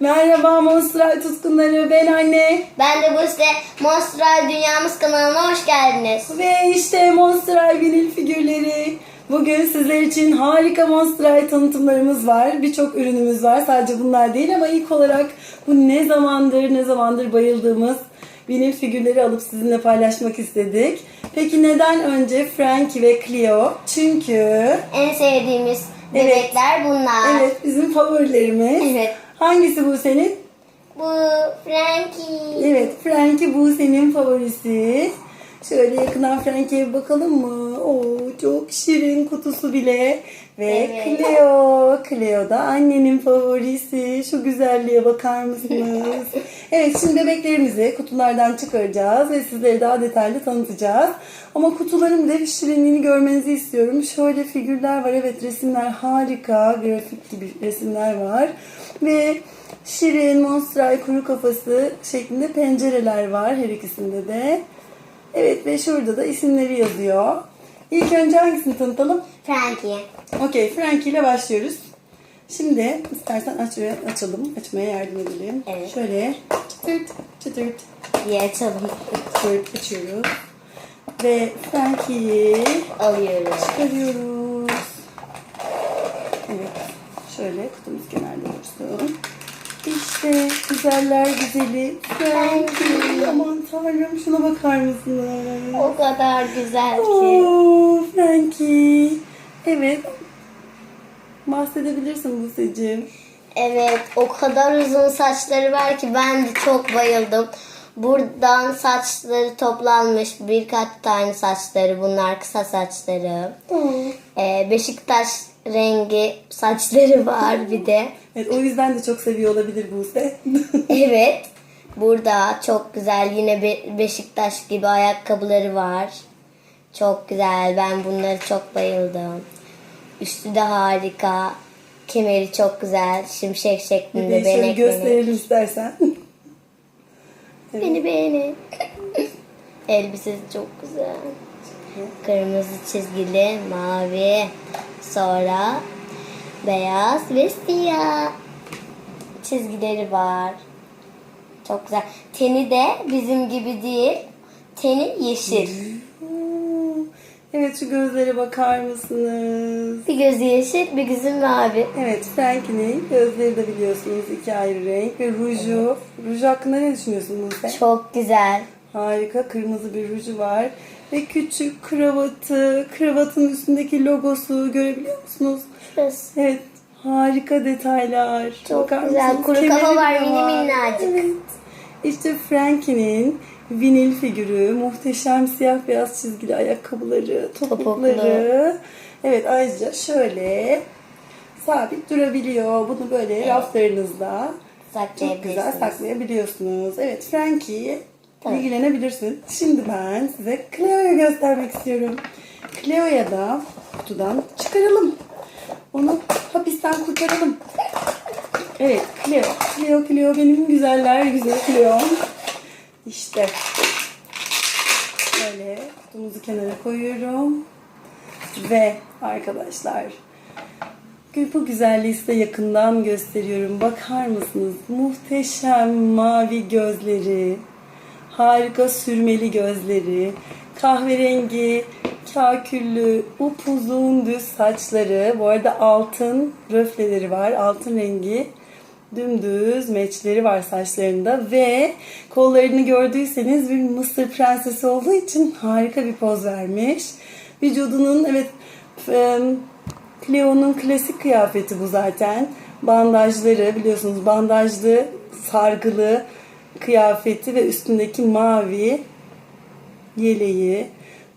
Merhaba Monstral tutkunları ben anne. Ben de bu size Monstral Dünyamız kanalına hoş geldiniz. Ve işte Monstral vinil figürleri. Bugün sizler için harika Monstral tanıtımlarımız var. Birçok ürünümüz var. Sadece bunlar değil ama ilk olarak bu ne zamandır ne zamandır bayıldığımız vinil figürleri alıp sizinle paylaşmak istedik. Peki neden önce Frankie ve Cleo? Çünkü En sevdiğimiz. Bebekler bunlar. evet bizim favorilerimiz. Evet. Hangisi bu senin? Bu Frankie. Evet, Frankie bu senin favorisi. Şöyle yakından Frankie'ye bir bakalım mı? Oo, çok şirin kutusu bile. Ve Evet. Cleo. Cleo da annenin favorisi. Şu güzelliğe bakar mısınız? evet, şimdi bebeklerimizi kutulardan çıkaracağız ve sizlere daha detaylı tanıtacağız. Ama kutuların bir de şirinliğini görmenizi istiyorum. Şöyle figürler var. Evet, resimler harika. Grafik gibi resimler var. Ve Şirin, Monstral, kuru kafası şeklinde pencereler var her ikisinde de. Evet ve şurada da isimleri yazıyor. İlk önce hangisini tanıtalım? Frankie. Okey, Frankie ile başlıyoruz. Şimdi istersen aç açalım, açmaya yardım edelim. Evet. Şöyle çıtırt çıtırt diye açalım. çıtırt açıyoruz. Ve Frankie'yi Alıyoruz. çıkarıyoruz. Evet, şöyle kutumuz kenarda dursun. İşte güzeller güzeli Frankie. Aman tanrım şuna bakar mısınız? O kadar güzel ki. Oo, Frankie. Evet. Bahsedebilirsin Buse'cim. Evet o kadar uzun saçları var ki ben de çok bayıldım. Buradan saçları toplanmış birkaç tane saçları bunlar kısa saçları. Ee, Beşiktaş rengi saçları var bir de. Evet, o yüzden de çok seviyor olabilir Buse. Evet. Burada çok güzel yine Be- Beşiktaş gibi ayakkabıları var. Çok güzel. Ben bunları çok bayıldım. Üstü de harika. Kemeri çok güzel. Şimşek şeklinde Bir de şöyle benek benek. gösterelim istersen. Beni beğenin. Elbisesi çok güzel. Kırmızı çizgili, mavi. Sonra beyaz ve siyah çizgileri var. Çok güzel. Teni de bizim gibi değil. Teni yeşil. Evet şu gözlere bakar mısınız? Bir gözü yeşil, bir gözü mavi. Evet Frankie'nin gözleri de biliyorsunuz iki ayrı renk ve ruju. Ruj hakkında ne düşünüyorsun Buse? Çok güzel. Harika kırmızı bir ruju var. Ve küçük kravatı, kravatın üstündeki logosu görebiliyor musunuz? Evet harika detaylar. Çok güzel. mısınız? Kuru Kemeri kafa var, bile mini minnacık. Evet. İşte Frankie'nin vinil figürü, muhteşem siyah beyaz çizgili ayakkabıları, topukları. Topuklu. Evet ayrıca şöyle sabit durabiliyor. Bunu böyle raflarınızda çok güzel saklayabiliyorsunuz. Evet Frankie Evet. İlgilenebilirsin. Şimdi ben size Cleo'yu göstermek istiyorum. Cleo'ya da kutudan çıkaralım. Onu hapisten kurtaralım. Evet Cleo. Cleo Cleo benim güzeller güzel Cleo. İşte. Böyle kutumuzu kenara koyuyorum. Ve arkadaşlar bu güzelliği size yakından gösteriyorum. Bakar mısınız? Muhteşem mavi gözleri, harika sürmeli gözleri, kahverengi, kaküllü, upuzun düz saçları. Bu arada altın röfleleri var, altın rengi. Dümdüz meçleri var saçlarında ve kollarını gördüyseniz bir Mısır prensesi olduğu için harika bir poz vermiş. Vücudunun evet e, Cleo'nun klasik kıyafeti bu zaten. Bandajları biliyorsunuz bandajlı, sargılı kıyafeti ve üstündeki mavi yeleği.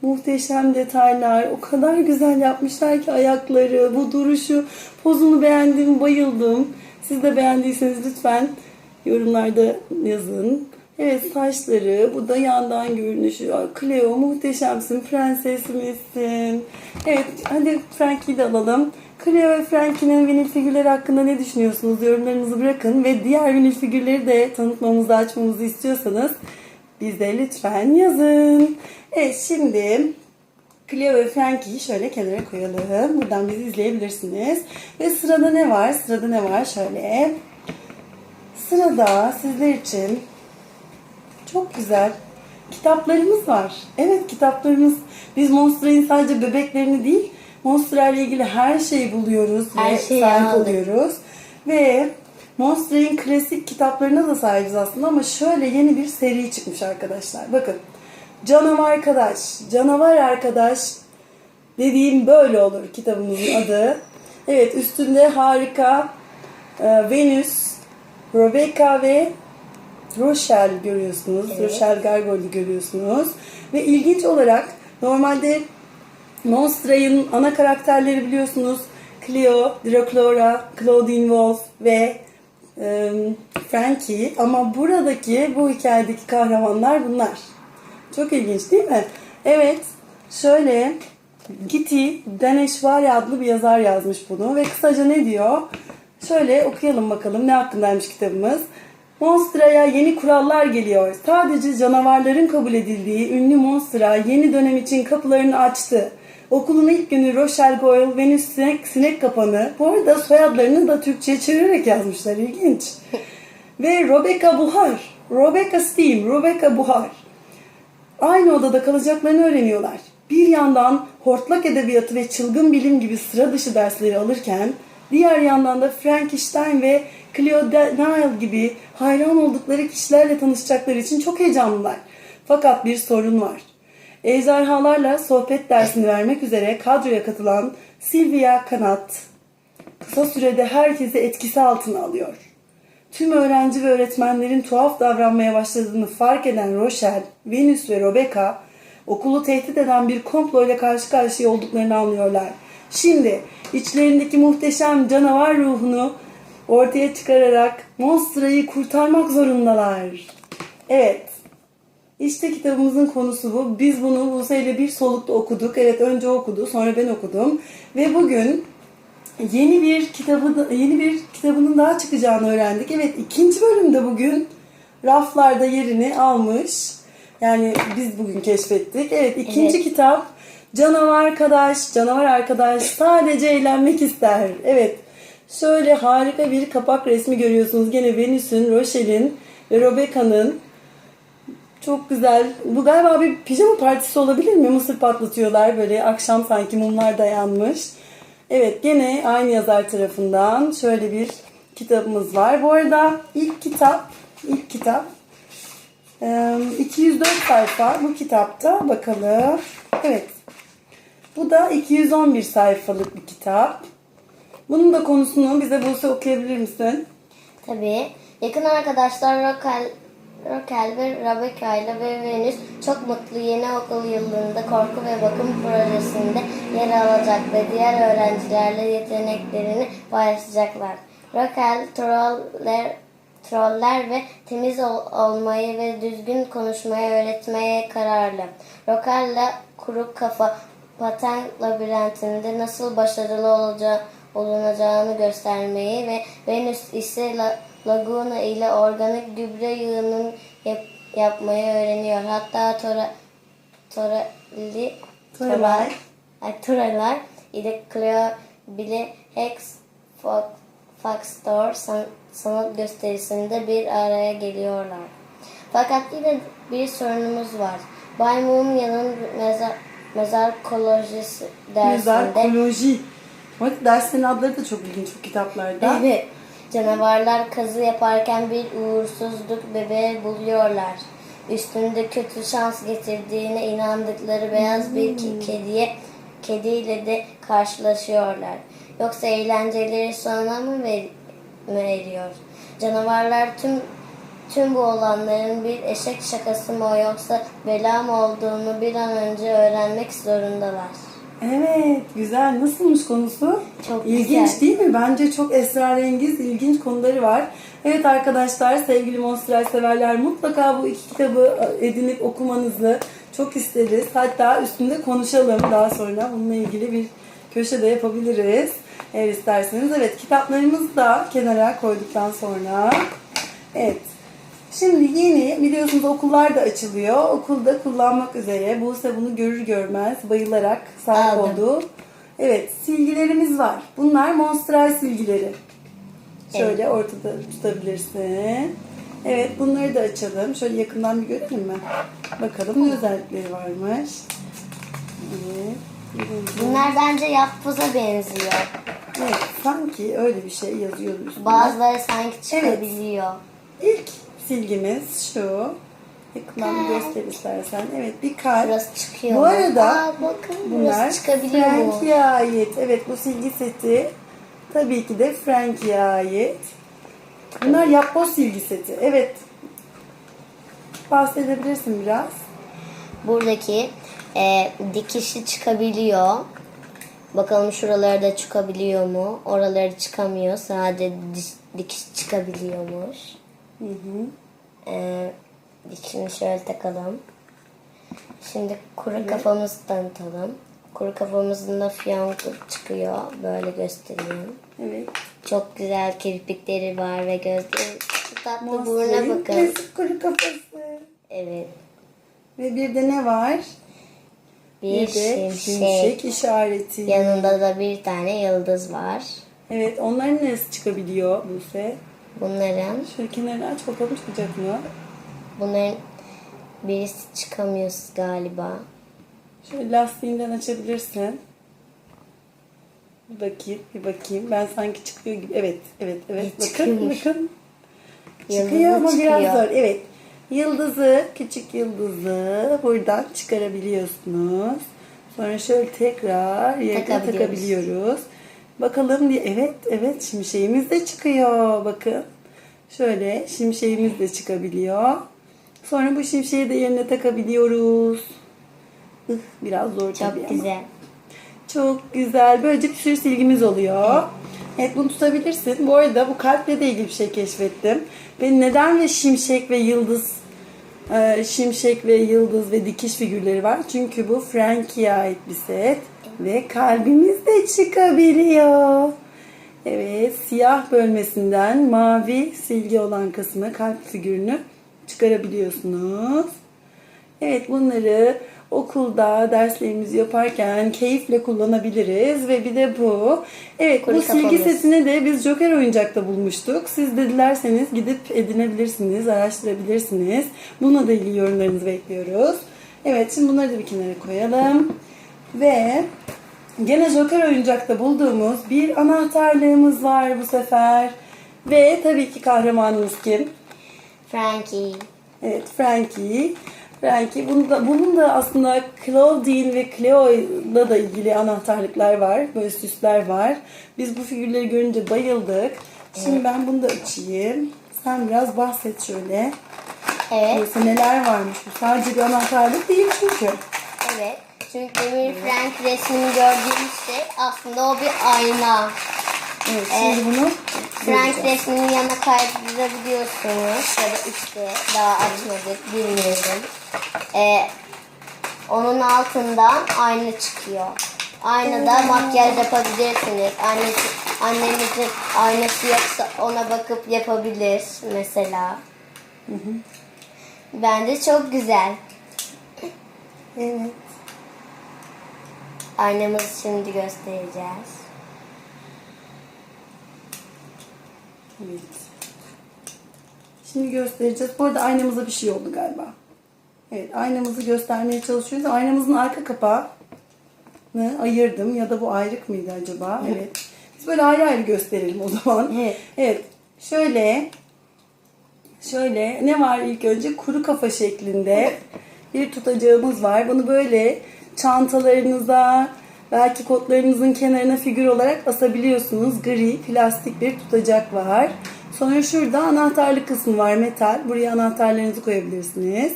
Muhteşem detaylar. O kadar güzel yapmışlar ki ayakları, bu duruşu, pozunu beğendim, bayıldım. Siz de beğendiyseniz lütfen yorumlarda yazın. Evet saçları, bu da yandan görünüşü. Ay, Cleo muhteşemsin, prensesimizsin. Evet hadi Frankie'yi de alalım. Cleo ve Frankie'nin vinil figürleri hakkında ne düşünüyorsunuz? Yorumlarınızı bırakın ve diğer vinil figürleri de tanıtmamızı, açmamızı istiyorsanız bize lütfen yazın. Evet şimdi Cleo ve Frankie'yi şöyle kenara koyalım. Buradan bizi izleyebilirsiniz. Ve sırada ne var? Sırada ne var? Şöyle. Sırada sizler için çok güzel kitaplarımız var. Evet kitaplarımız. Biz Monster'ın sadece bebeklerini değil, Monster ile ilgili her şeyi buluyoruz Her ve şeyi sahip aldık. oluyoruz. Ve Monster'ın klasik kitaplarına da sahibiz aslında ama şöyle yeni bir seri çıkmış arkadaşlar. Bakın. Canavar Arkadaş, Canavar Arkadaş dediğim böyle olur kitabımızın adı. Evet üstünde harika e, Venüs, Rebecca ve Rochelle görüyorsunuz. Evet. Rochelle Gargoyle'i görüyorsunuz. Ve ilginç olarak normalde Monstra'nın ana karakterleri biliyorsunuz. Cleo, Draculaura, Claudine Wolf ve e, Frankie. Ama buradaki bu hikayedeki kahramanlar bunlar. Çok ilginç değil mi? Evet. Şöyle Gitti Daneshvari adlı bir yazar yazmış bunu ve kısaca ne diyor? Şöyle okuyalım bakalım ne hakkındaymış kitabımız. Monster'a yeni kurallar geliyor. Sadece canavarların kabul edildiği ünlü Monster'a yeni dönem için kapılarını açtı. Okulun ilk günü Rochelle Goyle, Venüs Sinek, Sinek Kapanı. Bu arada soyadlarını da Türkçe'ye çevirerek yazmışlar. İlginç. Ve Rebecca Buhar. Rebecca Steam, Rebecca Buhar aynı odada kalacaklarını öğreniyorlar. Bir yandan hortlak edebiyatı ve çılgın bilim gibi sıra dışı dersleri alırken diğer yandan da Frankenstein ve Cleo Nile gibi hayran oldukları kişilerle tanışacakları için çok heyecanlılar. Fakat bir sorun var. Ejderhalarla sohbet dersini vermek üzere kadroya katılan Sylvia Kanat kısa sürede herkesi etkisi altına alıyor. Tüm öğrenci ve öğretmenlerin tuhaf davranmaya başladığını fark eden Rochelle, Venüs ve Rebecca okulu tehdit eden bir komplo ile karşı karşıya olduklarını anlıyorlar. Şimdi içlerindeki muhteşem canavar ruhunu ortaya çıkararak Monster'ı kurtarmak zorundalar. Evet. İşte kitabımızın konusu bu. Biz bunu Buse ile bir solukta okuduk. Evet önce okudu, sonra ben okudum. Ve bugün yeni bir kitabı yeni bir kitabının daha çıkacağını öğrendik. Evet ikinci bölümde bugün raflarda yerini almış. Yani biz bugün keşfettik. Evet ikinci Evet. kitap Canavar Arkadaş, Canavar Arkadaş sadece eğlenmek ister. Evet şöyle harika bir kapak resmi görüyorsunuz. Gene Venüs'ün, Rochelle'in ve Rebecca'nın çok güzel. Bu galiba bir pijama partisi olabilir mi? Mısır patlatıyorlar böyle akşam sanki mumlar dayanmış. Evet gene aynı yazar tarafından şöyle bir kitabımız var. Bu arada ilk kitap, ilk kitap e, 204 sayfa bu kitapta bakalım. Evet. Bu da 211 sayfalık bir kitap. Bunun da konusunu bize Buse okuyabilir misin? Tabii. Yakın arkadaşlar Rokel, Ve Rebecca ile ve çok mutlu yeni okul yılında korku ve bakım projesinde yer alacak ve diğer öğrencilerle yeteneklerini paylaşacaklar. Rokel troller, troller ve temiz ol- olmayı ve düzgün konuşmayı öğretmeye kararlı. Rokel'le kuru kafa paten labirentinde nasıl başarılı olacağı olunacağını göstermeyi ve Venüs ise La- Laguna ile organik gübre yığının yap- yapmayı öğreniyor. Hatta Tora, Torali, Toralay. Ay, Toralar ile Cleo bile Hex Fox, Foxstore san- sanat gösterisinde bir araya geliyorlar. Fakat yine bir sorunumuz var. Bay Mumya'nın mezar, mezarkolojisi dersinde Mezarkoloji. Bak derslerin adları da çok ilginç bu kitaplarda. Evet. Canavarlar kazı yaparken bir uğursuzluk bebeği buluyorlar. Üstünde kötü şans getirdiğine inandıkları beyaz bir ki- kediye kediyle de karşılaşıyorlar. Yoksa eğlenceleri sona mı ver, mı eriyor? Canavarlar tüm tüm bu olanların bir eşek şakası mı yoksa bela mı olduğunu bir an önce öğrenmek zorundalar. Evet, güzel. Nasılmış konusu? Çok İlginç güzel. değil mi? Bence çok esrarengiz, ilginç konuları var. Evet arkadaşlar, sevgili Monster severler mutlaka bu iki kitabı edinip okumanızı çok isteriz. Hatta üstünde konuşalım daha sonra. Bununla ilgili bir köşe de yapabiliriz. Eğer isterseniz. Evet, kitaplarımızı da kenara koyduktan sonra. Evet. Şimdi yeni biliyorsunuz okullar da açılıyor. Okulda kullanmak üzere Buse bunu görür görmez bayılarak sahip Aldım. oldu. Evet silgilerimiz var. Bunlar Monstral silgileri. Şöyle ortada tutabilirsin. Evet bunları da açalım. Şöyle yakından bir görelim mi? Bakalım ne özellikleri varmış. Evet. Bunlar bence yapboza benziyor. Evet sanki öyle bir şey üstünde. Bazıları sanki çıkabiliyor. İlk silgimiz şu. Yakından bir göster istersen. Evet bir kalp. Burası çıkıyor. Bu arada Aa, bakın Bunlar çıkabiliyor? Frankie'ye ait. Evet bu silgi seti tabii ki de Frankie'ye ait. Bunlar yapboz silgi seti. Evet. Bahsedebilirsin biraz. Buradaki e, dikişi çıkabiliyor. Bakalım şuraları da çıkabiliyor mu? Oraları çıkamıyor. Sadece dikiş çıkabiliyormuş. Hı hı. E, dikişini şöyle takalım. Şimdi kuru kafamızı tanıtalım. Kuru kafamızın da fiyankı çıkıyor. Böyle göstereyim. Evet. Çok güzel kirpikleri var ve gözleri tatlı buruna Monster'in bakın. klasik kuru kafası. Evet. Ve bir de ne var? Bir, Bir de şimşek. şimşek işareti. Yanında da bir tane yıldız var. Evet onların neresi çıkabiliyor Buse? Bunların Şöyle kenarını aç bakalım çıkacak mı? bunların birisi çıkamıyor galiba. Şöyle lastiğinden açabilirsin. Bir bakayım, bir bakayım. Ben sanki çıkıyor gibi. Evet, evet, evet. Evet, bakın, çıkıyormuş. bakın. Yıldızı çıkıyor ama biraz çıkıyor. zor. Evet. Yıldızı, küçük yıldızı buradan çıkarabiliyorsunuz. Sonra şöyle tekrar yerine Takabiliyoruz. Bakalım diye. Evet, evet. Şimşeğimiz de çıkıyor. Bakın. Şöyle şimşeğimiz de çıkabiliyor. Sonra bu şimşeği de yerine takabiliyoruz. Ih, biraz zor tabii Çok ama. güzel. Çok güzel. Böylece bir sürü silgimiz oluyor. Evet bunu tutabilirsin. Bu arada bu kalple de ilgili bir şey keşfettim. Ve neden ve şimşek ve yıldız e, şimşek ve yıldız ve dikiş figürleri var? Çünkü bu Frankie'ye ait bir set. Ve kalbimiz de çıkabiliyor. Evet siyah bölmesinden mavi silgi olan kısmı kalp figürünü çıkarabiliyorsunuz. Evet bunları okulda derslerimizi yaparken keyifle kullanabiliriz ve bir de bu. Evet Kuru bu silgi setini de biz Joker oyuncakta bulmuştuk. Siz de dilerseniz gidip edinebilirsiniz, araştırabilirsiniz. Bununla da ilgili yorumlarınızı bekliyoruz. Evet şimdi bunları da bir kenara koyalım. Ve gene Joker oyuncakta bulduğumuz bir anahtarlığımız var bu sefer. Ve tabii ki kahramanımız kim? Frankie. Evet Frankie. Frankie. Bunun da, bunun da aslında Claudine ve Cleo'da da ilgili anahtarlıklar var. Böyle süsler var. Biz bu figürleri görünce bayıldık. Şimdi ben bunu da açayım. Sen biraz bahset şöyle. Evet. Neyse neler varmış bu. Sadece bir anahtarlık değil çünkü. Evet. Çünkü Demir Frank resmini gördüğümüz şey aslında o bir ayna. Evet şimdi bunu Frank resminin yanına kaydırabiliyorsunuz. Ya da işte daha açmadık bilmiyorum. Ee, onun altından ayna çıkıyor. Aynada makyaj yapabilirsiniz. Annesi, annenizin aynası yoksa ona bakıp yapabilir mesela. Bence çok güzel. Evet. Aynamızı şimdi göstereceğiz. Evet. Şimdi göstereceğiz. Bu arada aynamıza bir şey oldu galiba. Evet aynamızı göstermeye çalışıyoruz. Aynamızın arka kapağını ayırdım. Ya da bu ayrık mıydı acaba? Evet. Biz böyle ayrı ayrı gösterelim o zaman. Evet. Evet. Şöyle şöyle ne var ilk önce kuru kafa şeklinde bir tutacağımız var. Bunu böyle çantalarınıza belki kotlarınızın kenarına figür olarak asabiliyorsunuz. Gri plastik bir tutacak var. Sonra şurada anahtarlık kısmı var metal. Buraya anahtarlarınızı koyabilirsiniz.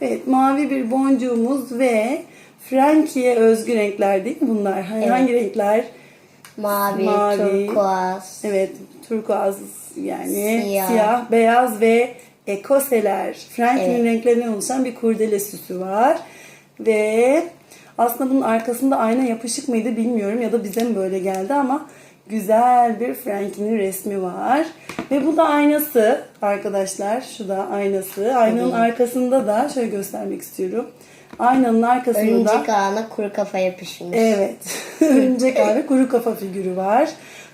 Evet mavi bir boncuğumuz ve Frankie'ye özgü renkler değil mi bunlar? Hangi, hangi renkler? Mavi, Mavi. turkuaz. Evet, turkuaz yani Siyah. siyah, beyaz ve ekoseler. Frankie'nin Evet. renklerinden oluşan bir kurdele süsü var. Ve aslında bunun arkasında ayna yapışık mıydı bilmiyorum ya da bize mi böyle geldi ama güzel bir Frankie'nin resmi var. Ve bu da aynası arkadaşlar. Şu da aynası. Aynanın arkasında da şöyle göstermek istiyorum. Aynanın arkasında da Örümcek ağına kuru kafa yapışmış. Evet. Örümcek ağı ve kuru kafa figürü var.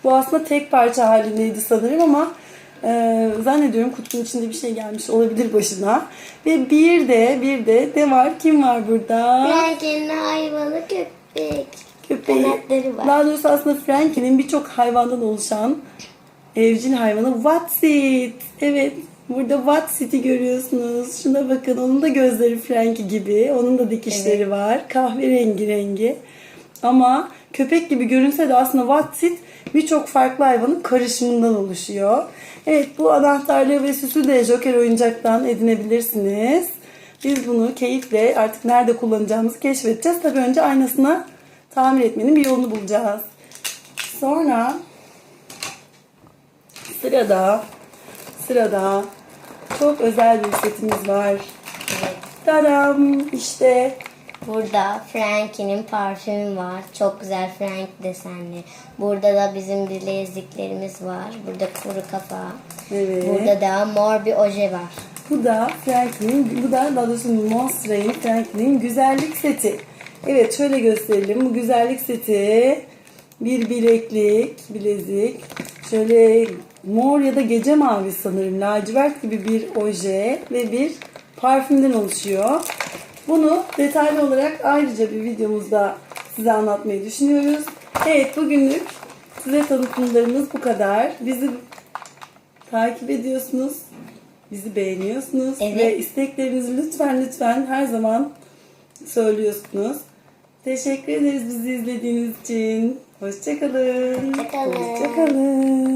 Bu aslında tek parça halindeydi sanırım ama e, zannediyorum kutunun içinde bir şey gelmiş olabilir başına. Ve bir de bir de ne var? Kim var burada? Frankie'nin hayvanı köpek. Köpeği. Kanatları var. Daha doğrusu aslında Frankie'nin birçok hayvandan oluşan evcil hayvanı Watsit. Evet. Burada Watsit'i görüyorsunuz. Şuna bakın. Onun da gözleri Frankie gibi. Onun da dikişleri var. Kahverengi rengi. Ama köpek gibi görünse de aslında Watsit birçok farklı hayvanın karışımından oluşuyor. Evet bu anahtarlığı ve süsü de Joker oyuncaktan edinebilirsiniz. Biz bunu keyifle artık nerede kullanacağımızı keşfedeceğiz. Tabii önce aynasına tamir etmenin bir yolunu bulacağız. Sonra sırada sırada çok özel bir setimiz var. Tadam işte Burada Frankie'nin parfümü var. Çok güzel Frank desenli. Burada da bizim bileziklerimiz var. Burada kuru kafa. evet. Burada da mor bir oje var. Bu da Franklin'in, bu da daha doğrusu Monster'ın Franklin'in güzellik seti. Evet şöyle gösterelim. Bu güzellik seti bir bileklik, bilezik. Şöyle mor ya da gece mavi sanırım lacivert gibi bir oje ve bir parfümden oluşuyor. Bunu detaylı olarak ayrıca bir videomuzda size anlatmayı düşünüyoruz. Evet bugünlük size tanıtımlarımız bu kadar. Bizi takip ediyorsunuz. Bizi beğeniyorsunuz Evet. ve isteklerinizi lütfen lütfen her zaman söylüyorsunuz. Teşekkür ederiz bizi izlediğiniz için. Hoşçakalın. Hoşça kalın. Hoşçakalın.